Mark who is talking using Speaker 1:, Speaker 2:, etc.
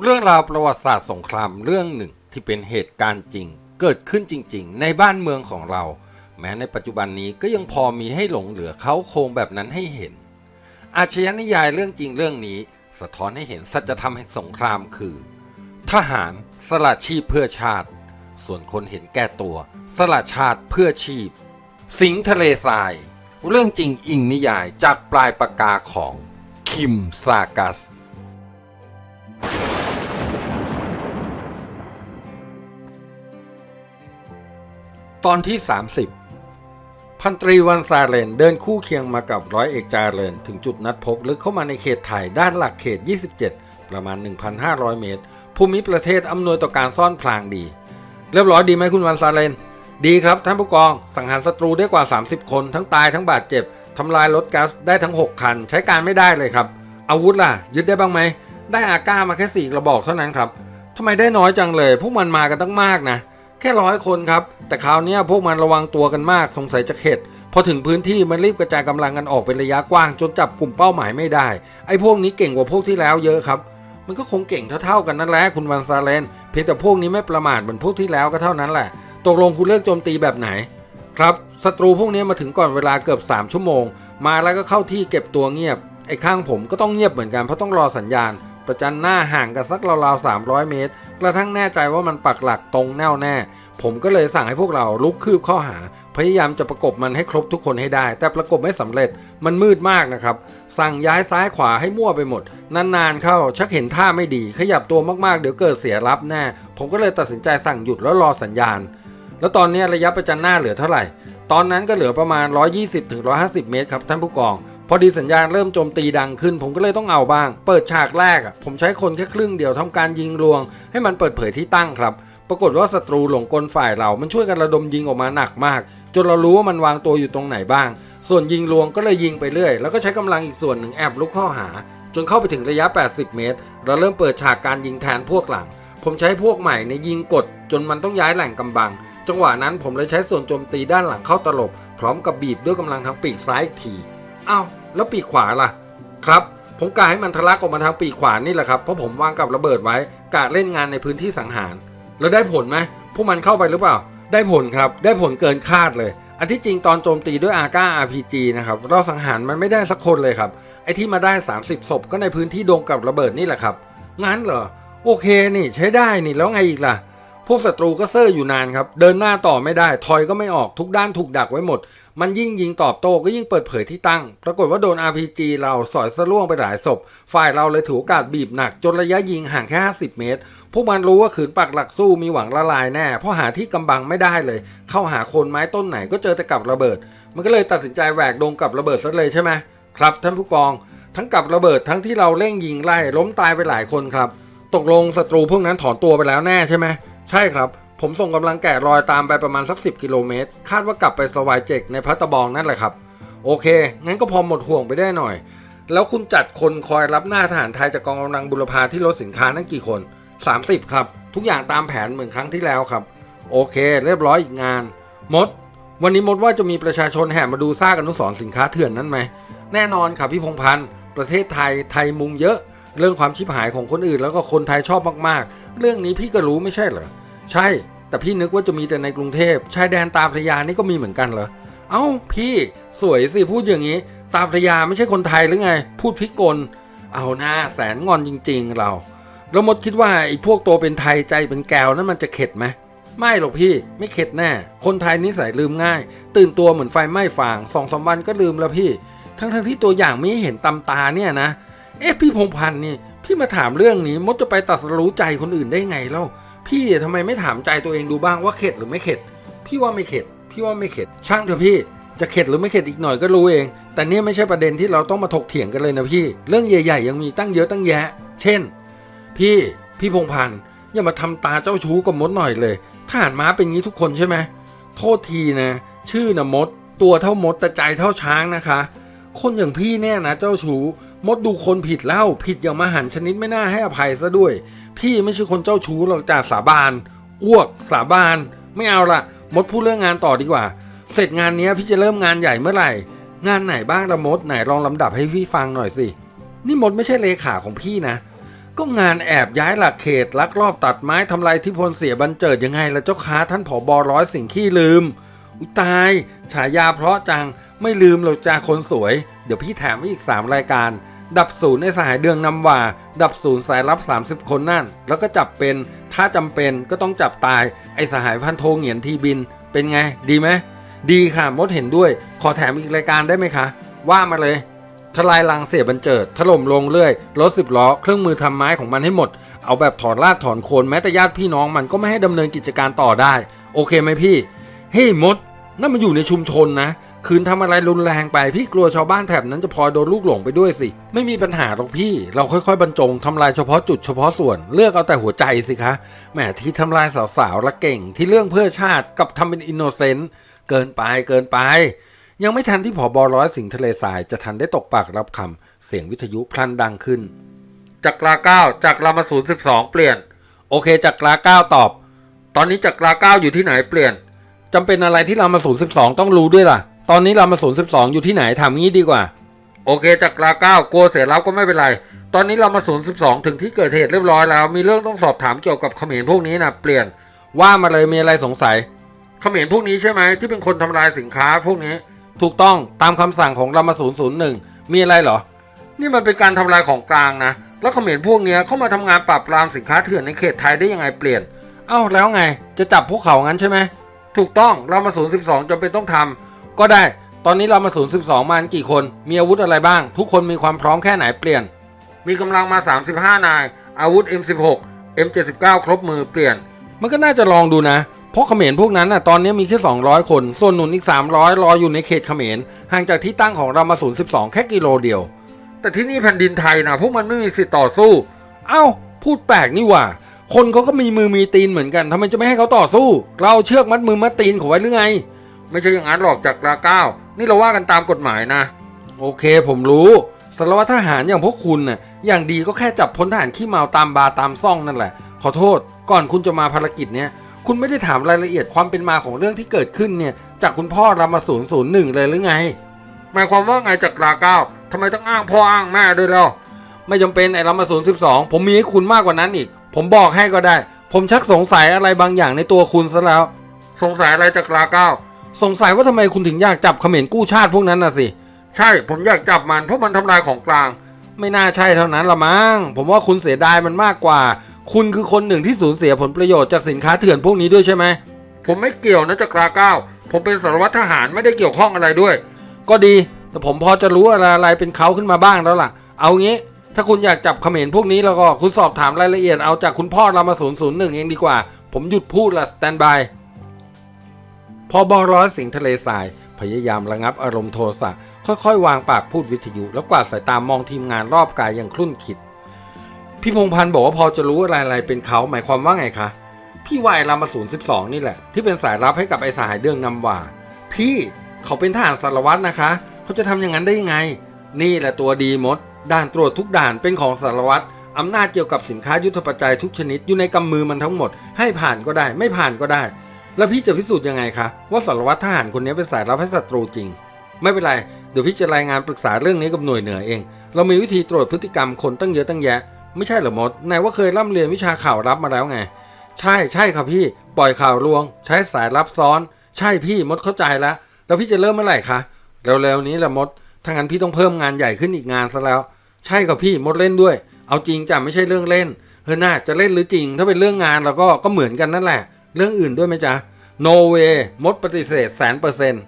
Speaker 1: เรื่องราวประวัติศาสตร์สงครามเรื่องหนึ่งที่เป็นเหตุการณ์จริง เกิดขึ้นจริง ๆ ในบ้านเมืองของเรา แม้ในปัจจุบันนี้ก็ยังพอมีให้หลงเหลือเขาโครงแบบนั้นให้เห็น อาชญานิยายเรื่องจริงเรื่องนี้ สะท้อนให้เห็นสัจธรรมแห่งสงครามคือ ทหารสละชีพเพื่อชาติ ส่วนคนเห็นแก่ตัว สละชาติเพื่อชีพ สิงทะเลทราย เรื่องจริงอิงนิยายจากปลายปากกาของคิมซากัส ตอนที่ 30 พันตรีวันซาเลนเดินคู่เคียงมากับร้อยเอกจาเริญถึงจุดนัดพบลึกเข้ามาในเขตไทยด้านหลักเขต 27 ประมาณ 1,500 เมตร ภูมิประเทศอำนวยต่อการซ่อนพลางดี เรียบร้อยดีไหมคุณวันซาเลน ดีครับท่านผู้กอง สังหารศัตรูได้กว่า 30 คน ทั้งตายทั้งบาดเจ็บทำลายรถก๊าซได้ทั้ง 6 คัน ใช้การไม่ได้เลยครับ อาวุธล่ะ ยึดได้บ้างไหม ได้อาก้ามาแค่สี่กระบอกเท่านั้นครับทำไมได้น้อยจังเลย พวกมันมากันตั้งมากนะ แค่ร้อยคนครับ แต่คราวนี้พวกมันระวังตัวกันมากสงสัยจะเข็ดพอถึงพื้นที่มันรีบกระจายกำลังกันออกเป็นระยะกว้าง จนจับกลุ่มเป้าหมายไม่ได้ ไอ้พวกนี้เก่งกว่าพวกที่แล้วเยอะครับ มันก็คงเก่งเท่าๆกันนั่นแหละคุณวันซาเลน เพียงแต่พวกนี้ไม่ประมาทเหมือนพวกที่แล้วก็เท่านั้นแหละ ตกลงคุณเลือกโจมตีแบบไหน ครับศัตรูพวกนี้มาถึงก่อนเวลาเกือบ 3 ชั่วโมง มาแล้วก็เข้าที่เก็บตัวเงียบ ไอ้ข้างผมก็ต้องเงียบเหมือนกันเพราะต้องรอสัญญาณ ประจันหน้าห่างกันสักราวๆ300 เมตร กระทั่งแน่ใจว่ามันปักหลักตรงแน่วแน่ ผมก็เลยสั่งให้พวกเราลุกคืบเข้าหา พยายามจะประกบมันให้ครบทุกคนให้ได้ แต่ประกบไม่สำเร็จมันมืดมากนะครับ สั่งย้ายซ้ายขวาให้มั่วไปหมด นานๆเข้าชักเห็นท่าไม่ดี ขยับตัวมากๆเดี๋ยวเกิดเสียรับแน่ ผมก็เลยตัดสินใจสั่งหยุดแล้วรอสัญญาณ แล้วตอนนี้ระยะประจันหน้าเหลือเท่าไหร่ ตอนนั้นก็เหลือประมาณ 120-150 เมตรครับท่านผู้กอง พอดีสัญญาณเริ่มโจมตีดังขึ้น ผมก็เลยต้องเอาบ้าง เปิดฉากแรกอะผมใช้คนแค่ครึ่งเดียวทำการยิงรวง ให้มันเปิดเผยที่ตั้งครับ ปรากฏว่าศัตรูหลงกลฝ่ายเรา มันช่วยกันระดมยิงออกมาหนักมาก จนเรารู้ว่ามันวางตัวอยู่ตรงไหนบ้าง ส่วนยิงรวงก็เลยยิงไปเรื่อย แล้วก็ใช้กำลังอีกส่วนหนึ่งแอบลุกเข้าหา จนเข้าไปถึงระยะ 80 เมตร เราเริ่มเปิดฉากการยิงแทนพวกหลัง ผมใช้พวกใหม่ในยิงกด จนมันต้องย้ายแหล่งกำบัง จังหวะนั้นผมเลยใช้ส่วนโจมตีด้านหลังเข้าตลบ พร้อมกับบีบด้วยกำลังทางปีกซ้ายอีกที อ้าวแล้วปีกขวาล่ะ ครับ ผมกะให้มันทะลักออกมาทางปีกขวานี่แหละครับ เพราะผมวางกับระเบิดไว้กะเล่นงานในพื้นที่สังหาร แล้วได้ผลไหมพวกมันเข้าไปหรือเปล่า ได้ผลครับ ได้ผลเกินคาดเลย อันที่จริงตอนโจมตีด้วยอาก้า RPG นะครับเราสังหารมันไม่ได้สักคนเลยครับ ไอ้ที่มาได้ 30ศพก็ในพื้นที่โดงกับระเบิดนี่แหละครับ งั้นเหรอ โอเคนี่ใช้ได้นี่แล้วไงอีกล่ะ พวกศัตรูก็เซอร์อยู่นานครับ เดินหน้าต่อไม่ได้ ถอยก็ไม่ออกทุกด้านถูกดักไว้หมด มันยิ่งยิงตอบโต้ก็ยิ่งเปิดเผยที่ตั้ง ปรากฏว่าโดน RPG เราสอยสะล่วงไปหลายศพ ฝ่ายเราเลยถือโอกาสบีบหนัก จนระยะยิงห่างแค่ 50 เมตร พวกมันรู้ว่าขืนปักหลักสู้มีหวังละลายแน่ เพราะหาที่กำบังไม่ได้เลย เข้าหาโคนไม้ต้นไหนก็เจอแต่กับระเบิด มันก็เลยตัดสินใจแหวกดงกับระเบิดซะเลยใช่ไหมครับท่านผู้กอง ทั้งกับระเบิดทั้งที่เราเร่งยิงไล่ล้มตายไปหลายคนครับ ตกลงศัตรูพวกนั้นถอนตัวไปแล้วแน่ใช่ไหม ใช่ครับ ผมส่งกำลังแกะรอยตามไปประมาณสัก 10 กิโลเมตร คาดว่ากลับไปสวายเจกในพัตตบองนั่นแหละครับ โอเค งั้นก็พอหมดห่วงไปได้หน่อย แล้วคุณจัดคนคอยรับหน้าทหารไทยจากกองกำลังบุรพาที่รถสินค้านั่นกี่คน 30 ครับ ทุกอย่างตามแผนเหมือนครั้งที่แล้วครับ โอเค เรียบร้อยอีกงาน มด วันนี้มดว่าจะมีประชาชนแห่มาดูซากอนุสรณ์สินค้าเถื่อนนั้นไหม แน่นอนครับพี่พงพันธ์ ประเทศไทยไทยมุงเยอะ เรื่องความชิบหายของคนอื่น แล้วก็คนไทยชอบมากๆ เรื่องนี้พี่ก็รู้ไม่ใช่เหรอ ใช่ แต่พี่นึกว่าจะมีแต่ในกรุงเทพ ชายแดนตาพระยานี่ก็มีเหมือนกันเหรอ เอ้า พี่สวยสิพูดอย่างนี้ ตาพระยาไม่ใช่คนไทยหรือไง พูดพิกล เอาหน้าแสนงอนจริง ๆ เรา แล้วมดคิดว่าไอ้พวกตัวเป็นไทยใจเป็นแก้วนั้นมันจะเข็ดไหมไม่หรอกพี่ไม่เข็ดแน่ คนไทยนิสัยลืมง่าย ตื่นตัวเหมือนไฟไหม้ฟางสองสามวันก็ลืมแล้วพี่ ทั้งทั้งที่ตัวอย่างไม่เห็นตำตาเนี่ยนะ เอ๊ะพี่พงพันธ์นี่ พี่มาถามเรื่องนี้มดจะไปตัดสรู้ใจคนอื่นได้ไงเล่า พี่ทำไมไม่ถามใจตัวเองดูบ้างว่าเข็ดหรือไม่เข็ด พี่ว่าไม่เข็ด พี่ว่าไม่เข็ด ช่างเถอะพี่ จะเข็ดหรือไม่เข็ดอีกหน่อยก็รู้เอง แต่นี่ไม่ใช่ประเด็นที่เราต้องมาถกเถียงกันเลยนะพี่ เรื่องใหญ่ ๆ ยังมีตั้งเยอะตั้งแยะ เช่น พี่พี่พงพันธ์อย่ามาทำตาเจ้าชู้กับมดหน่อยเลยทหารม้าเป็นงี้ทุกคนใช่ไหมโทษทีนะ ชื่อนะมด ตัวเท่ามดแต่ใจเท่าช้างนะคะ คนอย่างพี่เนี่ยนะเจ้าชู้มดดูคนผิดแล้วผิดอย่างมหันชนิดไม่น่าให้อภัยซะด้วย พี่ไม่ใช่คนเจ้าชู้หรอกจ่าสาบานอ้วก สาบาน ไม่เอาละมดพูดเรื่องงานต่อดีกว่า เสร็จงานนี้พี่จะเริ่มงานใหญ่เมื่อไหร่ งานไหนบ้างละมดไหนลองลำดับให้พี่ฟังหน่อยสิ นี่มดไม่ใช่เลขาของพี่นะ ก็งานแอบย้ายหลักเขตลักลอบตัดไม้ทำลายที่พลเสียบันเจิดยังไงละเจ้าค้าท่านผอบอร้อยสิ่งขี้ลืม อุตาย ฉายาเพราะจัง ไม่ลืมหรอกจ้าคนสวย เดี๋ยวพี่แถมอีก 3 รายการ ดับศูนย์ในสหายเดืองนำว่า ดับศูนย์สายลับ 30 คนนั่น แล้วก็จับเป็น ถ้าจำเป็นก็ต้องจับตาย ไอสหายพันโทเหงียนทีบิน เป็นไง ดีไหม ดีค่ะมดเห็นด้วย ขอแถมอีกรายการได้ไหมคะ ว่ามาเลย ทลายลังเสียบันเจิด ถล่มลงเรื่อย รถสิบล้อ เครื่องมือทำไม้ของมันให้หมด เอาแบบถอนรากถอนโคนแม้แต่ญาติพี่น้องมันก็ไม่ให้ดำเนินกิจการต่อได้ โอเคไหมพี่ เฮ้ยมดนั่นมันอยู่ในชุมชนนะ คืนทำอะไรรุนแรงไปพี่กลัวชาวบ้านแถบนั้นจะพลอยโดนลูกหลงไปด้วยสิ ไม่มีปัญหาหรอกพี่ เราค่อยๆบรรจงทำลายเฉพาะจุดเฉพาะส่วนเลือกเอาแต่หัวใจสิคะแหมที่ทำลายสาวๆละเก่ง ที่เรื่องเพื่อชาติกับทำเป็นอินโนเซนต์เกินไปเกินไป ยังไม่ทันที่ผอบอร้อยสิงห์ทะเลทรายจะทันได้ตกปากรับคำเสียงวิทยุพลันดังขึ้นจากลาเก้าจากลามาศูนย์สิบสองเปลี่ยน โอเคจากลาเก้าตอบ ตอนนี้จากลาเก้าอยู่ที่ไหนเปลี่ยนจำเป็นอะไรที่เรามาศูนย์สิบสองต้องรู้ด้วยล่ะ ตอนนี้เรามาศูนย์สิบสองอยู่ที่ไหนถามงี้ดีกว่า โอเคจากลาเก้ากลัวเสียรับก็ไม่เป็นไร ตอนนี้เรามาศูนย์สิบสองถึงที่เกิดเหตุเรียบร้อยแล้ว มีเรื่องต้องสอบถามเกี่ยวกับเขมรพวกนี้นะเปลี่ยนว่ามาเลยมีอะไรสงสัยเขมรพวกนี้ใช่ไหมที่เป็นคนทำลายสินค้าพวกนี้ ถูกต้องตามคำสั่งของเรามาศูนย์ศูนย์หนึ่งมีอะไรเหรอ นี่มันเป็นการทำลายของกลางนะแล้วเขมรพวกนี้เข้ามาทำงานปราบปรามสินค้าเถื่อนในเขตไทยได้ยังไงเปลี่ยนเอ้าแล้วไงจะจับพวกเขางั้นใช่ไหมถูกต้องเรามาศูนย์สิบสองจำเป็นต้องทำ ก็ได้ ตอนนี้เรามาศูนย์สิบสองมากี่คน มีอาวุธอะไรบ้าง ทุกคนมีความพร้อมแค่ไหนเปลี่ยน มีกำลังมา 35 นาย อาวุธ M16 M79 ครบมือเปลี่ยน มันก็น่าจะลองดูนะ เพราะเขมรพวกนั้นน่ะตอนนี้มีแค่ 200 คน ส่วนหนุนอีก 300 รออยู่ในเขตเขมร ห่างจากที่ตั้งของเรามาศูนย์สิบสองแค่กิโลเดียว แต่ที่นี่แผ่นดินไทยนะพวกมันไม่มีสิทธิ์ต่อสู้ เอ้า พูดแปลกนี่ว่า คนเขาก็มีมือมีตีนเหมือนกันทำไมจะไม่ให้เขาต่อสู้ เราเอาเชือกมัดมือมัดตีนเขาไว้หรือไง ไม่ใช่อย่างนั้นหรอกจากลาเก้า นี่เราว่ากันตามกฎหมายนะ โอเคผมรู้สารวัตรทหารอย่างพวกคุณน่ะอย่างดีก็แค่จับพลทหารขี้เมาตามบาร์ตามซ่องนั่นแหละ ขอโทษ ก่อนคุณจะมาภารกิจเนี้ยคุณไม่ได้ถามรายละเอียดความเป็นมาของเรื่องที่เกิดขึ้นเนี่ย จากคุณพ่อรามาศูนย์ศูนย์หนึ่งเลยหรือไง หมายความว่าไงจากลาเก้าทำไมต้องอ้างพ่ออ้างแม่ด้วยเล่าไม่จำเป็นไอ้รามาศูนย์สิบสองผมมีให้คุณมากกว่านั้นอีก ผมบอกให้ก็ได้ ผมชักสงสัยอะไรบางอย่างในตัวคุณซะแล้ว สงสัยอะไรจากลาเก้า สงสัยว่าทำไมคุณถึงอยากจับเขมรกู้ชาติพวกนั้นน่ะสิ ใช่ผมอยากจับมันเพราะมันทำลายของกลาง ไม่น่าใช่เท่านั้นละมั้งผมว่าคุณเสียดายมันมากกว่า คุณคือคนหนึ่งที่สูญเสียผลประโยชน์จากสินค้าเถื่อนพวกนี้ด้วยใช่ไหมผมไม่เกี่ยวนะจากลาเก้าผมเป็นสารวัตรทหารไม่ได้เกี่ยวข้องอะไรด้วย ก็ดี แต่ผมพอจะรู้อะไรเป็นเขาขึ้นมาบ้างแล้วล่ะ เอางี้ถ้าคุณอยากจับเขมรพวกนี้แล้วก็คุณสอบถามรายละเอียดเอาจากคุณพ่อเรามาศูนย์ศูนย์หนึ่งเองดีกว่า ผมหยุดพูดละสแตนบาย อบอร้อยสิงทะเลทราย พยายามระงับอารมณ์โทสะค่อยๆ วางปากพูดวิทยุ แล้วกวาดสายตามองทีมงานรอบกายอย่างคลุ่นคิด พี่พงพันธ์บอกว่าพอจะรู้อะไรๆเป็นเขาหมายความว่าไงคะพี่วายรามาศูนย์สิบสองนี่แหละ ที่เป็นสายลับให้กับไอ้สหายเดืองนำว่า พี่เขาเป็นทหารสารวัตรนะคะ เขาจะทำอย่างนั้นได้ยังไง นี่แหละตัวดีมด ด่านตรวจทุกด่านเป็นของสารวัตรอำนาจเกี่ยวกับสินค้ายุทธปัจัยทุกชนิดอยู่ในกำมือมันทั้งหมด ให้ผ่านก็ได้ ไม่ผ่านก็ได้ แล้วพี่จะพิสูจน์ยังไงคะว่าสารวัตรทหารคนนี้เป็นสายลับให้ศัตรูจริง ไม่เป็นไร เดี๋ยวพี่จะรายงานปรึกษาเรื่องนี้กับหน่วยเหนือเอง เรามีวิธีตรวจพฤติกรรมคนตั้งเยอะตั้งแยะ ไม่ใช่เหรอมดนายว่าเคยร่ำเรียนวิชาข่าวรับมาแล้วไง ใช่ใช่ครับพี่ปล่อยข่าวลวง ใช้สายลับซ้อน ใช่พี่มดเข้าใจแล้วแล้วพี่จะเริ่มเมื่อไหร่คะเร็วๆนี้แหละมดถ้างั้นพี่ต้องเพิ่มงานใหญ่ขึ้นอีกงานซะแล้ว ใช่ครับพี่มดเล่นด้วย เอาจริงจ้ะไม่ใช่เรื่องเล่นเฮ้ยน่าจะเล่นหรือจริง ถ้าเป็นเรื่องงานเราก็ก็เหมือนกันนั่นแหละ เรื่องอื่นด้วยไหมจ๊ะโนเวมดปฏิเสธแสนเปอร์เซ็นต์